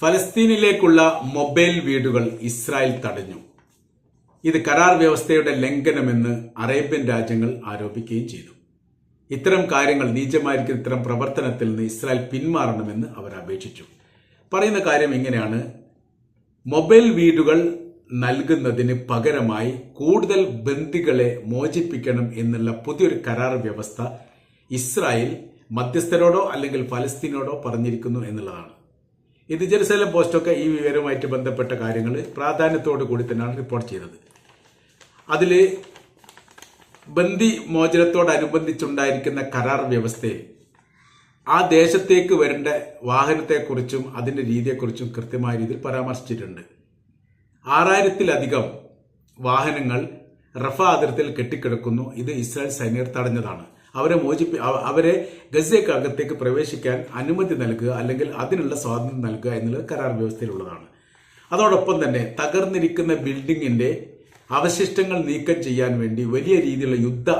ഫലസ്തീനിലേക്കുള്ള mobile വീടുകൾ Israel തടഞ്ഞു. ഇത് കരാർ വ്യവസ്ഥയുടെ ലംഘനമെന്ന് അറേബ്യൻ രാജ്യങ്ങൾ ആരോപിക്കുകയും ചെയ്തു. ഇത്തരം കാര്യങ്ങൾ നീചമായിരിക്കുന്ന ഇത്തരം പ്രവർത്തനത്തിൽ നിന്ന് ഇസ്രായേൽ പിന്മാറണമെന്ന് അവർ അപേക്ഷിച്ചു. പറയുന്ന കാര്യം എങ്ങനെയാണ് മൊബൈൽ വീടുകൾ നൽകുന്നതിന് പകരമായി കൂടുതൽ ബന്ദികളെ മോചിപ്പിക്കണം എന്നുള്ള പുതിയൊരു കരാർ വ്യവസ്ഥ ഇസ്രായേൽ മധ്യസ്ഥരോടോ അല്ലെങ്കിൽ ഫലസ്തീനോടോ പറഞ്ഞിരിക്കുന്നു എന്നുള്ളതാണ്. ഇത് ജെറുസലം പോസ്റ്റൊക്കെ ഈ വിവരവുമായിട്ട് ബന്ധപ്പെട്ട കാര്യങ്ങൾ പ്രാധാന്യത്തോടു കൂടി തന്നെയാണ് റിപ്പോർട്ട് ചെയ്തത്. അതിൽ ബന്ദി മോചനത്തോടനുബന്ധിച്ചുണ്ടായിരിക്കുന്ന കരാർ വ്യവസ്ഥയിൽ ആ ദേശത്തേക്ക് വരേണ്ട വാഹനത്തെക്കുറിച്ചും അതിന്റെ രീതിയെക്കുറിച്ചും കൃത്യമായ രീതിയിൽ പരാമർശിച്ചിട്ടുണ്ട്. ആറായിരത്തിലധികം വാഹനങ്ങൾ റഫ അതിർത്തിയിൽ കെട്ടിക്കിടക്കുന്നു. ഇത് ഇസ്രായേൽ സൈനികർ തടഞ്ഞതാണ്. അവരെ മോചിപ്പി അവരെ ഗസയ്ക്കകത്തേക്ക് പ്രവേശിക്കാൻ അനുമതി നൽകുക അല്ലെങ്കിൽ അതിനുള്ള സ്വാതന്ത്ര്യം നൽകുക എന്നുള്ളത് കരാർ വ്യവസ്ഥയിലുള്ളതാണ്. അതോടൊപ്പം തന്നെ തകർന്നിരിക്കുന്ന ബിൽഡിങ്ങിന്റെ അവശിഷ്ടങ്ങൾ നീക്കം ചെയ്യാൻ വേണ്ടി വലിയ രീതിയിലുള്ള യുദ്ധ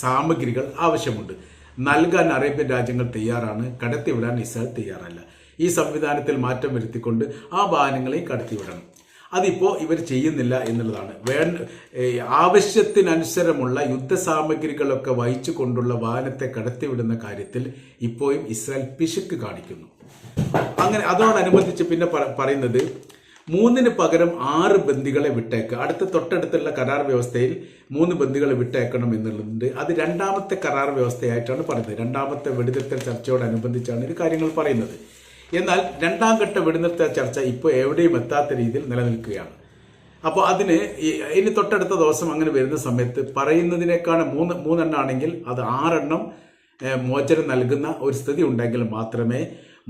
സാമഗ്രികൾ ആവശ്യമുണ്ട്. നൽകാൻ അറേബ്യൻ രാജ്യങ്ങൾ തയ്യാറാണ്. കടത്തിവിടാൻ ഇസ്രായേൽ തയ്യാറല്ല. ഈ സംവിധാനത്തിൽ മാറ്റം വരുത്തിക്കൊണ്ട് ആ വാഹനങ്ങളെയും കടത്തിവിടണം. അതിപ്പോ ഇവർ ചെയ്യുന്നില്ല എന്നുള്ളതാണ്. വേണ്ട ആവശ്യത്തിനനുസരമുള്ള യുദ്ധസാമഗ്രികളൊക്കെ വഹിച്ചു കൊണ്ടുള്ള വാഹനത്തെ കടത്തിവിടുന്ന കാര്യത്തിൽ ഇപ്പോഴും ഇസ്രായേൽ പിശുക്ക് കാണിക്കുന്നു. അങ്ങനെ അതോടനുബന്ധിച്ച് പിന്നെ പറയുന്നത് മൂന്നിന് പകരം ആറ് ബന്ദികളെ വിട്ടേക്കുക അടുത്ത തൊട്ടടുത്തുള്ള കരാർ വ്യവസ്ഥയിൽ മൂന്ന് ബന്ദികളെ വിട്ടേക്കണം എന്നുള്ളതുണ്ട് അത് രണ്ടാമത്തെ കരാർ വ്യവസ്ഥയായിട്ടാണ് പറയുന്നത്. രണ്ടാമത്തെ വെടിനിർത്തൽ ചർച്ചയോടനുബന്ധിച്ചാണ് ഇത് കാര്യങ്ങൾ പറയുന്നത്. എന്നാൽ രണ്ടാം ഘട്ട വെടിനിർത്തൽ ചർച്ച ഇപ്പോൾ എവിടെയും എത്താത്ത രീതിയിൽ നിലനിൽക്കുകയാണ്. അപ്പോൾ അതിന് ഇനി തൊട്ടടുത്ത ദിവസം അങ്ങനെ വരുന്ന സമയത്ത് പറയുന്നതിനേക്കാൾ മൂന്ന് മൂന്നെണ്ണാണെങ്കിൽ അത് ആറെണ്ണം മോചനം നൽകുന്ന ഒരു സ്ഥിതി ഉണ്ടെങ്കിൽ മാത്രമേ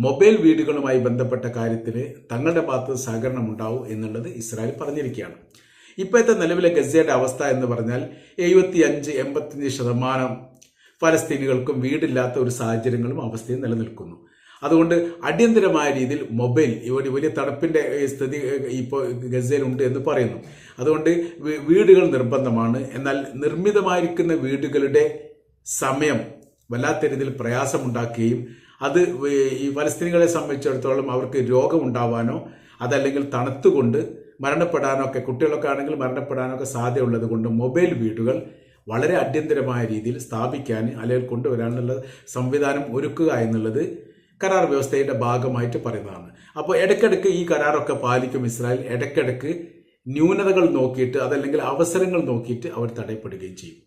മൊബൈൽ വീടുകളുമായി ബന്ധപ്പെട്ട കാര്യത്തിൽ തങ്ങളുടെ ഭാഗത്ത് സഹകരണം ഉണ്ടാവൂ എന്നുള്ളത് ഇസ്രായേൽ പറഞ്ഞിരിക്കുകയാണ്. ഇപ്പോഴത്തെ നിലവിലെ ഗസയുടെ അവസ്ഥ എന്ന് പറഞ്ഞാൽ എഴുപത്തി അഞ്ച് എൺപത്തിയഞ്ച് ശതമാനം ഫലസ്തീനികൾക്കും വീടില്ലാത്ത ഒരു സാഹചര്യങ്ങളും അവസ്ഥയും നിലനിൽക്കുന്നു. അതുകൊണ്ട് അടിയന്തരമായ രീതിയിൽ മൊബൈൽ ഇവിടെ വലിയ തണുപ്പിന്റെ ഏഹ്, സ്ഥിതി ഇപ്പോൾ ഗസയിലുണ്ട് എന്ന് പറയുന്നു. അതുകൊണ്ട് വീടുകൾ നിർബന്ധമാണ്. എന്നാൽ നിർമ്മിതമായിരിക്കുന്ന വീടുകളുടെ സമയം വല്ലാത്ത രീതിയിൽ പ്രയാസമുണ്ടാക്കുകയും അത് ഈ ഫലസ്തീനികളെ സംബന്ധിച്ചിടത്തോളം അവർക്ക് രോഗമുണ്ടാവാനോ അതല്ലെങ്കിൽ തണുത്തുകൊണ്ട് മരണപ്പെടാനോ ഒക്കെ കുട്ടികളൊക്കെ ആണെങ്കിൽ മരണപ്പെടാനോ ഒക്കെ സാധ്യതയുള്ളത് കൊണ്ട് മൊബൈൽ വീടുകൾ വളരെ അടിയന്തരമായ രീതിയിൽ സ്ഥാപിക്കാൻ അല്ലെങ്കിൽ കൊണ്ടുവരാനുള്ള സംവിധാനം ഒരുക്കുക എന്നുള്ളത് കരാർ വ്യവസ്ഥയുടെ ഭാഗമായിട്ട് പറയുന്നതാണ്. അപ്പോൾ ഇടയ്ക്കിടയ്ക്ക് ഈ കരാറൊക്കെ പാലിക്കും ഇസ്രായേൽ ഇടയ്ക്കിടയ്ക്ക് ന്യൂനതകൾ നോക്കിയിട്ട് അതല്ലെങ്കിൽ അവസരങ്ങൾ നോക്കിയിട്ട് അവർ തടയപ്പെടുകയും ചെയ്യും.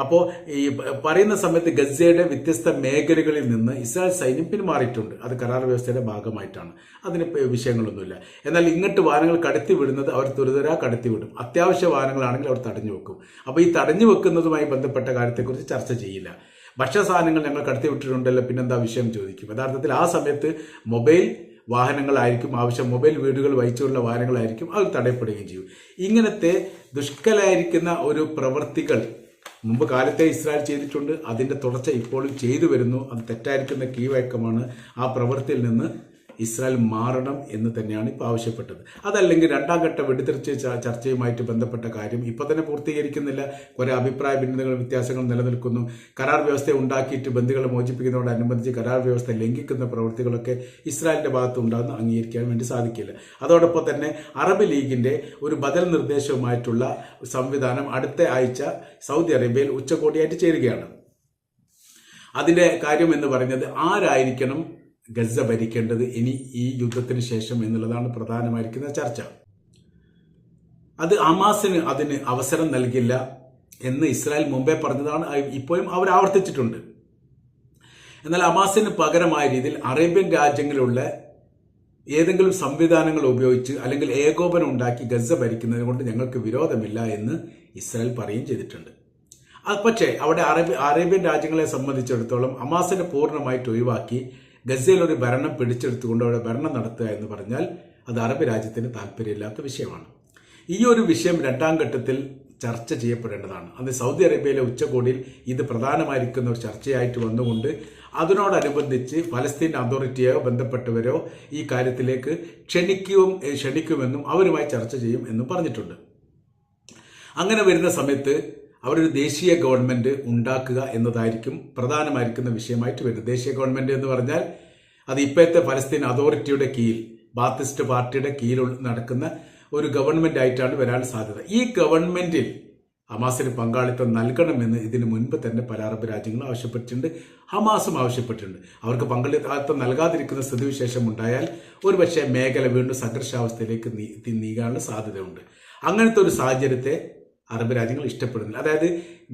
അപ്പോൾ ഈ പറയുന്ന സമയത്ത് ഗസയുടെ വ്യത്യസ്ത മേഖലകളിൽ നിന്ന് ഇസ്രായേൽ സൈന്യം പിന്മാറിയിട്ടുണ്ട്. അത് കരാർ വ്യവസ്ഥയുടെ ഭാഗമായിട്ടാണ്. അതിന് വിഷയങ്ങളൊന്നുമില്ല. എന്നാൽ ഇങ്ങോട്ട് വാഹനങ്ങൾ കടത്തി വിടുന്നത് അവർ തുരിതരാ കടത്തി വിടും. അത്യാവശ്യ വാഹനങ്ങളാണെങ്കിൽ അവർ തടഞ്ഞു വെക്കും. അപ്പോൾ ഈ തടഞ്ഞു വെക്കുന്നതുമായി ബന്ധപ്പെട്ട കാര്യത്തെക്കുറിച്ച് ചർച്ച ചെയ്യില്ല. ഭക്ഷ്യ സാധനങ്ങൾ ഞങ്ങൾ കടത്തി വിട്ടിട്ടുണ്ടല്ലോ പിന്നെന്താ വിഷയം ചോദിക്കും. യഥാർത്ഥത്തിൽ ആ സമയത്ത് മൊബൈൽ വാഹനങ്ങളായിരിക്കും ആവശ്യം മൊബൈൽ വീടുകൾ വഹിച്ചുള്ള വാഹനങ്ങളായിരിക്കും അത് തടയപ്പെടുകയും ചെയ്യും. ഇങ്ങനത്തെ ദുഷ്കലായിരിക്കുന്ന ഒരു പ്രവൃത്തികൾ മുമ്പ് കാലത്തെ ഇസ്രായേൽ ചെയ്തിട്ടുണ്ട് അതിന്റെ തുടർച്ച ഇപ്പോഴും ചെയ്തു വരുന്നു അത് തെറ്റായിരിക്കുന്ന കീവയക്കമാണ് ആ പ്രവൃത്തിയിൽ നിന്ന് ഇസ്രായേൽ മാറണം എന്ന് തന്നെയാണ് ഇപ്പോൾ ആവശ്യപ്പെട്ടത്. അതല്ലെങ്കിൽ രണ്ടാം ഘട്ട വെടിതിർച്ച ചർച്ചയുമായിട്ട് ബന്ധപ്പെട്ട കാര്യം ഇപ്പം തന്നെ പൂർത്തീകരിക്കുന്നില്ല. കുറെ അഭിപ്രായ ഭിന്നതകൾ വ്യത്യാസങ്ങൾ നിലനിൽക്കുന്നു. കരാർ വ്യവസ്ഥ ഉണ്ടാക്കിയിട്ട് ബന്ധുക്കളെ മോചിപ്പിക്കുന്നതോടനുബന്ധിച്ച് കരാർ വ്യവസ്ഥ ലംഘിക്കുന്ന പ്രവൃത്തികളൊക്കെ ഇസ്രായേലിന്റെ ഭാഗത്ത് ഉണ്ടാകുന്ന അംഗീകരിക്കാൻ വേണ്ടി സാധിക്കില്ല. അതോടൊപ്പം തന്നെ അറബ് ലീഗിന്റെ ഒരു ബദൽ നിർദ്ദേശവുമായിട്ടുള്ള സംവിധാനം അടുത്ത ആഴ്ച സൗദി അറേബ്യയിൽ ഉച്ചകോടിയായിട്ട് ചേരുകയാണ്. അതിന്റെ കാര്യം എന്ന് പറയുന്നത് ആരായിരിക്കണം ഗസ ഭരിക്കേണ്ടത് ഇനി ഈ യുദ്ധത്തിന് ശേഷം എന്നുള്ളതാണ് പ്രധാനമായിരിക്കുന്ന ചർച്ച. അത് അമാസിന് അതിന് അവസരം നൽകില്ല എന്ന് ഇസ്രായേൽ മുമ്പേ പറഞ്ഞതാണ് ഇപ്പോഴും അവർ ആവർത്തിച്ചിട്ടുണ്ട്. എന്നാൽ അമാസിന് പകരമായ രീതിയിൽ അറേബ്യൻ രാജ്യങ്ങളിലുള്ള ഏതെങ്കിലും സംവിധാനങ്ങൾ ഉപയോഗിച്ച് അല്ലെങ്കിൽ ഏകോപനം ഉണ്ടാക്കി ഗസ ഭരിക്കുന്നത് കൊണ്ട് ഞങ്ങൾക്ക് വിരോധമില്ല എന്ന് ഇസ്രായേൽ പറയുകയും ചെയ്തിട്ടുണ്ട്. പക്ഷേ അവിടെ അറേബ്യ അറേബ്യൻ രാജ്യങ്ങളെ സംബന്ധിച്ചിടത്തോളം അമാസിനെ പൂർണമായിട്ട് ഒഴിവാക്കി ഗസയിൽ ഒരു ഭരണം പിടിച്ചെടുത്തുകൊണ്ട് അവിടെ ഭരണം നടത്തുക എന്ന് പറഞ്ഞാൽ അത് അറബ് രാജ്യത്തിന് താല്പര്യമില്ലാത്ത വിഷയമാണ്. ഈ ഒരു വിഷയം രണ്ടാം ഘട്ടത്തിൽ ചർച്ച ചെയ്യപ്പെടേണ്ടതാണ്. അത് സൗദി അറേബ്യയിലെ ഉച്ചകോടിയിൽ ഇത് പ്രധാനമായിരിക്കുന്ന ഒരു ചർച്ചയായിട്ട് വന്നുകൊണ്ട് അതിനോടനുബന്ധിച്ച് ഫലസ്തീൻ അതോറിറ്റിയോ ബന്ധപ്പെട്ടവരോ ഈ കാര്യത്തിലേക്ക് ക്ഷണിക്കും ക്ഷണിക്കുമെന്നും അവരുമായി ചർച്ച ചെയ്യും എന്നും പറഞ്ഞിട്ടുണ്ട്. അങ്ങനെ വരുന്ന സമയത്ത് അവരൊരു ദേശീയ ഗവൺമെന്റ് ഉണ്ടാക്കുക എന്നതായിരിക്കും പ്രധാനമായിരിക്കുന്ന വിഷയമായിട്ട് വരുന്നത്. ദേശീയ ഗവൺമെന്റ് എന്ന് പറഞ്ഞാൽ അത് ഇപ്പോഴത്തെ ഫലസ്തീൻ അതോറിറ്റിയുടെ കീഴിൽ ബാത്തിസ്റ്റ് പാർട്ടിയുടെ കീഴിൽ നടക്കുന്ന ഒരു ഗവൺമെന്റ് ആയിട്ടാണ് വരാൻ സാധ്യത. ഈ ഗവൺമെന്റിൽ ഹമാസിന് പങ്കാളിത്തം നൽകണമെന്ന് ഇതിനു മുൻപ് തന്നെ പല അറബ് രാജ്യങ്ങളും ആവശ്യപ്പെട്ടിട്ടുണ്ട്. ഹമാസും ആവശ്യപ്പെട്ടിട്ടുണ്ട്. അവർക്ക് പങ്കാളിത്തം നൽകാതിരിക്കുന്ന സ്ഥിതിവിശേഷം ഉണ്ടായാൽ ഒരുപക്ഷെ മേഖല വീണ്ടും സംഘർഷാവസ്ഥയിലേക്ക് നീ- നീങ്ങാനുള്ള സാധ്യതയുണ്ട്. അങ്ങനത്തെ ഒരു സാഹചര്യത്തെ അറബ് രാജ്യങ്ങൾ ഇഷ്ടപ്പെടുന്നില്ല. അതായത്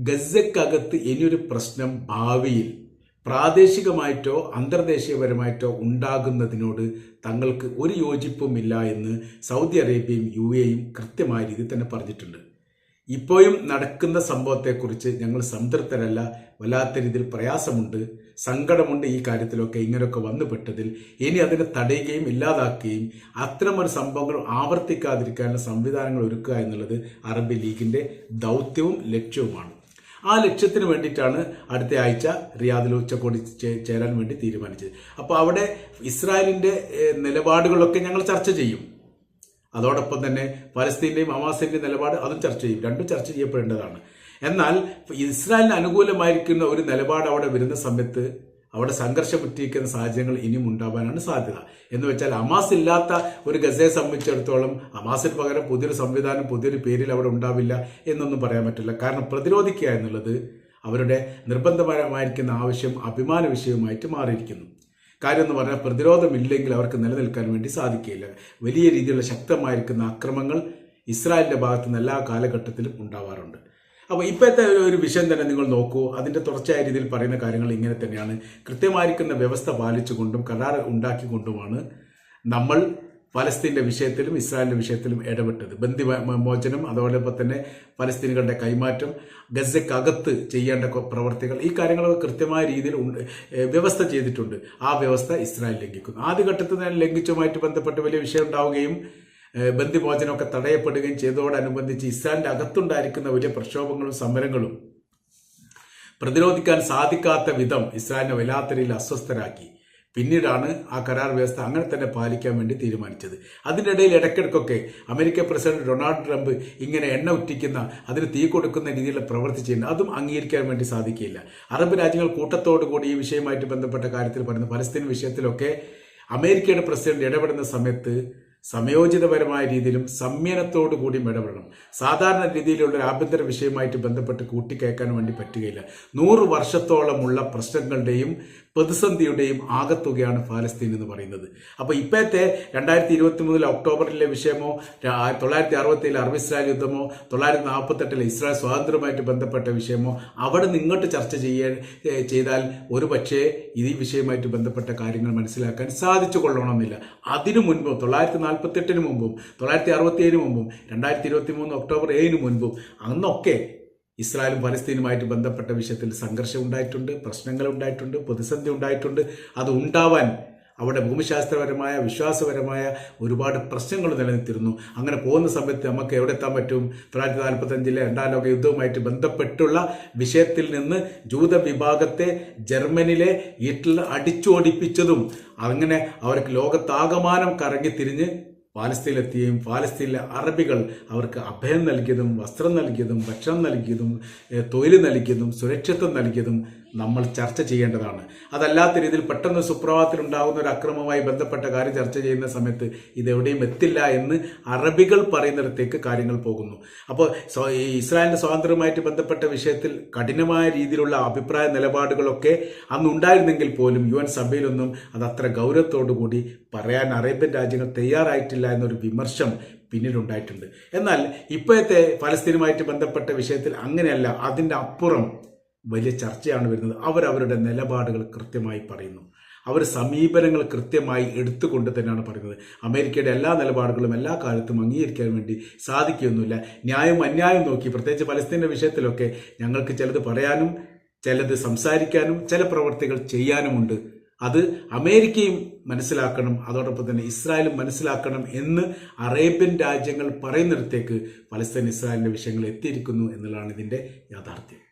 ഗസക്കകത്ത് ഇനിയൊരു പ്രശ്നം ഭാവിയിൽ പ്രാദേശികമായിട്ടോ അന്തർദേശീയപരമായിട്ടോ ഉണ്ടാകുന്നതിനോട് തങ്ങൾക്ക് ഒരു യോജിപ്പുമില്ല എന്ന് സൗദി അറേബ്യയും യു എയും കൃത്യമായ രീതിയിൽ തന്നെ പറഞ്ഞിട്ടുണ്ട്. ഇപ്പോഴും നടക്കുന്ന സംഭവത്തെക്കുറിച്ച് ഞങ്ങൾ സംതൃപ്തരല്ല വല്ലാത്ത രീതിയിൽ പ്രയാസമുണ്ട്. സങ്കടമുണ്ട് ഈ കാര്യത്തിലൊക്കെ ഇങ്ങനെയൊക്കെ വന്നുപെട്ടതിൽ. ഇനി അതിനെ തടയുകയും ഇല്ലാതാക്കുകയും അത്തരമൊരു സംഭവങ്ങൾ ആവർത്തിക്കാതിരിക്കാനുള്ള സംവിധാനങ്ങൾ ഒരുക്കുക എന്നുള്ളത് അറബ് ലീഗിന്റെ ദൗത്യവും ലക്ഷ്യവുമാണ്. ആ ലക്ഷ്യത്തിന് വേണ്ടിയിട്ടാണ് അടുത്ത ആഴ്ച റിയാദിൽ ഉച്ചകോടി ചേരാൻ വേണ്ടി തീരുമാനിച്ചത്. അപ്പോൾ അവിടെ ഇസ്രായേലിന്റെ ഏഹ്, നിലപാടുകളൊക്കെ ഞങ്ങൾ ചർച്ച ചെയ്യും. അതോടൊപ്പം തന്നെ പലസ്തീന്റെയും ഹമാസിന്റെയും നിലപാട് അതും ചർച്ച ചെയ്യും. രണ്ടും ചർച്ച ചെയ്യപ്പെടേണ്ടതാണ്. എന്നാൽ ഇസ്രായേലിന് അനുകൂലമായിരിക്കുന്ന ഒരു നിലപാട് അവിടെ വരുന്ന സമയത്ത് അവിടെ സംഘർഷം ഉറ്റിരിക്കുന്ന സാഹചര്യങ്ങൾ ഇനിയും ഉണ്ടാവാനാണ് സാധ്യത. എന്ന് വെച്ചാൽ അമാസ് ഇല്ലാത്ത ഒരു ഗസയെ സംബന്ധിച്ചിടത്തോളം അമാസിന് പകരം പുതിയൊരു സംവിധാനം പുതിയൊരു പേരിൽ അവിടെ ഉണ്ടാവില്ല എന്നൊന്നും പറയാൻ പറ്റില്ല. കാരണം പ്രതിരോധിക്കുക എന്നുള്ളത് അവരുടെ നിർബന്ധപരമായിരിക്കുന്ന ആവശ്യം അഭിമാന വിഷയമായിട്ട് മാറിയിരിക്കുന്നു. കാര്യം എന്ന് പറഞ്ഞാൽ പ്രതിരോധമില്ലെങ്കിൽ അവർക്ക് നിലനിൽക്കാൻ വേണ്ടി സാധിക്കില്ല. വലിയ രീതിയിലുള്ള ശക്തമായിരിക്കുന്ന അക്രമങ്ങൾ ഇസ്രായേലിന്റെ ഭാഗത്തുനിന്ന് എല്ലാ കാലഘട്ടത്തിലും ഉണ്ടാവാറുണ്ട്. അപ്പോൾ ഇപ്പോഴത്തെ ഒരു- ഒരു വിഷയം തന്നെ നിങ്ങൾ നോക്കൂ. അതിന്റെ തുടർച്ചയായ രീതിയിൽ പറയുന്ന കാര്യങ്ങൾ ഇങ്ങനെ തന്നെയാണ്. കൃത്യമായിരിക്കുന്ന വ്യവസ്ഥ പാലിച്ചുകൊണ്ടും കരാർ ഉണ്ടാക്കിക്കൊണ്ടുമാണ് നമ്മൾ ഫലസ്തീന്റെ വിഷയത്തിലും ഇസ്രായേലിന്റെ വിഷയത്തിലും ഇടപെട്ടത്. ബന്ധി മോചനം അതോടൊപ്പം തന്നെ ഫലസ്തീനുകളുടെ കൈമാറ്റം ഗസക്കകത്ത് ചെയ്യേണ്ട പ്രവർത്തികൾ ഈ കാര്യങ്ങളൊക്കെ കൃത്യമായ രീതിയിൽ വ്യവസ്ഥ ചെയ്തിട്ടുണ്ട്. ആ വ്യവസ്ഥ ഇസ്രായേൽ ലംഘിക്കുന്നു. ആദ്യഘട്ടത്തിൽ തന്നെ ലംഘിച്ചുമായിട്ട് ബന്ധപ്പെട്ട് വലിയ വിഷയം ഉണ്ടാവുകയും ബന്ദിമോചനമൊക്കെ തടയപ്പെടുകയും ചെയ്തതോടനുബന്ധിച്ച് ഇസ്രായേലിന്റെ അകത്തുണ്ടായിരിക്കുന്ന വലിയ പ്രക്ഷോഭങ്ങളും സമരങ്ങളും പ്രതിരോധിക്കാൻ സാധിക്കാത്ത വിധം ഇസ്രായേലിനെ വല്ലാത്ത രീതിയിൽ അസ്വസ്ഥരാക്കി. പിന്നീടാണ് ആ കരാർ വ്യവസ്ഥ അങ്ങനെ തന്നെ പാലിക്കാൻ വേണ്ടി തീരുമാനിച്ചത്. അതിനിടയിൽ ഇടയ്ക്കിടയ്ക്കൊക്കെ അമേരിക്ക പ്രസിഡന്റ് ഡൊണാൾഡ് ട്രംപ് ഇങ്ങനെ എണ്ണ ഉറ്റിക്കുന്ന അതിന് തീ കൊടുക്കുന്ന രീതിയിലുള്ള പ്രവർത്തി ചെയ്യുന്നത് അതും അംഗീകരിക്കാൻ വേണ്ടി സാധിക്കില്ല. അറബ് രാജ്യങ്ങൾ കൂട്ടത്തോടു കൂടി ഈ വിഷയമായിട്ട് ബന്ധപ്പെട്ട കാര്യത്തിൽ പറയുന്ന പലസ്തീൻ വിഷയത്തിലൊക്കെ അമേരിക്കയുടെ പ്രസിഡന്റ് ഇടപെടുന്ന സമയത്ത് സമയോചിതപരമായ രീതിയിലും സംയനത്തോടു കൂടിയും ഇടപെടണം. സാധാരണ രീതിയിലുള്ള ആഭ്യന്തര വിഷയമായിട്ട് ബന്ധപ്പെട്ട് കൂട്ടിക്കേക്കാൻ വേണ്ടി പറ്റുകയില്ല. നൂറ് വർഷത്തോളമുള്ള പ്രശ്നങ്ങളുടെയും പ്രതിസന്ധിയുടെയും ആകത്തുകയാണ് ഫലസ്തീൻ എന്ന് പറയുന്നത്. അപ്പോൾ ഇപ്പോഴത്തെ രണ്ടായിരത്തി ഇരുപത്തി മൂന്നിലെ ഒക്ടോബറിലെ വിഷയമോ തൊള്ളായിരത്തി അറുപത്തിയേഴിലെ അറബ് ഇസ്രായേൽ യുദ്ധമോ തൊള്ളായിരത്തി നാൽപ്പത്തെട്ടിലെ ഇസ്രായേൽ സ്വാതന്ത്ര്യമായിട്ട് ബന്ധപ്പെട്ട വിഷയമോ അവിടെ നിന്ന് ഇങ്ങോട്ട് ചർച്ച ചെയ്യാൻ ചെയ്താൽ ഒരു പക്ഷേ ഈ വിഷയമായിട്ട് ബന്ധപ്പെട്ട കാര്യങ്ങൾ മനസ്സിലാക്കാൻ സാധിച്ചു കൊള്ളണമെന്നില്ല. അതിനു മുൻപ് തൊള്ളായിരത്തി നാൽപ്പത്തെട്ടിന് മുമ്പും തൊള്ളായിരത്തി അറുപത്തിയേഴിന് മുമ്പും രണ്ടായിരത്തി ഇരുപത്തി മൂന്ന് ഒക്ടോബർ ഏഴിന് മുൻപും അന്നൊക്കെ ഇസ്രായേലും പലസ്തീനുമായിട്ട് ബന്ധപ്പെട്ട വിഷയത്തിൽ സംഘർഷം ഉണ്ടായിട്ടുണ്ട് പ്രശ്നങ്ങൾ ഉണ്ടായിട്ടുണ്ട് പ്രതിസന്ധി ഉണ്ടായിട്ടുണ്ട്. അത് ഉണ്ടാവാൻ അവിടെ ഭൂമിശാസ്ത്രപരമായ വിശ്വാസപരമായ ഒരുപാട് പ്രശ്നങ്ങൾ നിലനിർത്തിയിരുന്നു. അങ്ങനെ പോകുന്ന സമയത്ത് നമുക്ക് എവിടെ എത്താൻ പറ്റും? തൊള്ളായിരത്തി നാൽപ്പത്തഞ്ചിലെ രണ്ടാം ലോക യുദ്ധവുമായിട്ട് ബന്ധപ്പെട്ടുള്ള വിഷയത്തിൽ നിന്ന് ജൂത വിഭാഗത്തെ ജർമ്മനിയിലെ ഹിറ്റ്ലർ അടിച്ചോടിപ്പിച്ചതും അങ്ങനെ അവർക്ക് ലോകത്താകമാനം കറങ്ങി തിരിഞ്ഞ് പാലസ്തീനിലെത്തുകയും പാലസ്തീനിലെ അറബികൾ അവർക്ക് അഭയം നൽകിയതും വസ്ത്രം നൽകിയതും ഭക്ഷണം നൽകിയതും തൊഴിൽ നൽകിയതും സുരക്ഷിതത്വം നൽകിയതും നമ്മൾ ചർച്ച ചെയ്യേണ്ടതാണ്. അതല്ലാത്ത രീതിയിൽ പെട്ടെന്ന് സുപ്രഭാതത്തിൽ ഉണ്ടാകുന്ന ഒരു അക്രമവുമായി ബന്ധപ്പെട്ട കാര്യം ചർച്ച ചെയ്യുന്ന സമയത്ത് ഇത് എവിടെയും എത്തില്ല എന്ന് അറബികൾ പറയുന്നിടത്തേക്ക് കാര്യങ്ങൾ പോകുന്നു. അപ്പോൾ ഈ ഇസ്രായേലിന്റെ സ്വാതന്ത്ര്യവുമായിട്ട് ബന്ധപ്പെട്ട വിഷയത്തിൽ കഠിനമായ രീതിയിലുള്ള അഭിപ്രായ നിലപാടുകളൊക്കെ അന്ന് ഉണ്ടായിരുന്നെങ്കിൽ പോലും യു എൻ സഭയിലൊന്നും അത് അത്ര ഗൗരവത്തോടു കൂടി പറയാൻ അറേബ്യൻ രാജ്യങ്ങൾ തയ്യാറായിട്ടില്ല എന്നൊരു വിമർശം പിന്നീടുണ്ടായിട്ടുണ്ട്. എന്നാൽ ഇപ്പോഴത്തെ ഫലസ്തീനുമായിട്ട് ബന്ധപ്പെട്ട വിഷയത്തിൽ അങ്ങനെയല്ല. അതിന്റെ അപ്പുറം വലിയ ചർച്ചയാണ് വരുന്നത്. അവരവരുടെ നിലപാടുകൾ കൃത്യമായി പറയുന്നു. അവർ സമീപനങ്ങൾ കൃത്യമായി എടുത്തുകൊണ്ട് തന്നെയാണ് പറയുന്നത്. അമേരിക്കയുടെ എല്ലാ നിലപാടുകളും എല്ലാ കാലത്തും അംഗീകരിക്കാൻ വേണ്ടി സാധിക്കുകയൊന്നുമില്ല. ന്യായം അന്യായം നോക്കി പ്രത്യേകിച്ച് പലസ്തീന്റെ വിഷയത്തിലൊക്കെ ഞങ്ങൾക്ക് ചിലത് പറയാനും ചിലത് സംസാരിക്കാനും ചില പ്രവർത്തികൾ ചെയ്യാനുമുണ്ട്. അത് അമേരിക്കയും മനസ്സിലാക്കണം അതോടൊപ്പം തന്നെ ഇസ്രായേലും മനസ്സിലാക്കണം എന്ന് അറേബ്യൻ രാജ്യങ്ങൾ പറയുന്നിടത്തേക്ക് പലസ്തീൻ ഇസ്രായേലിന്റെ വിഷയങ്ങൾ എത്തിയിരിക്കുന്നു എന്നുള്ളതാണ് ഇതിന്റെ യാഥാർത്ഥ്യം.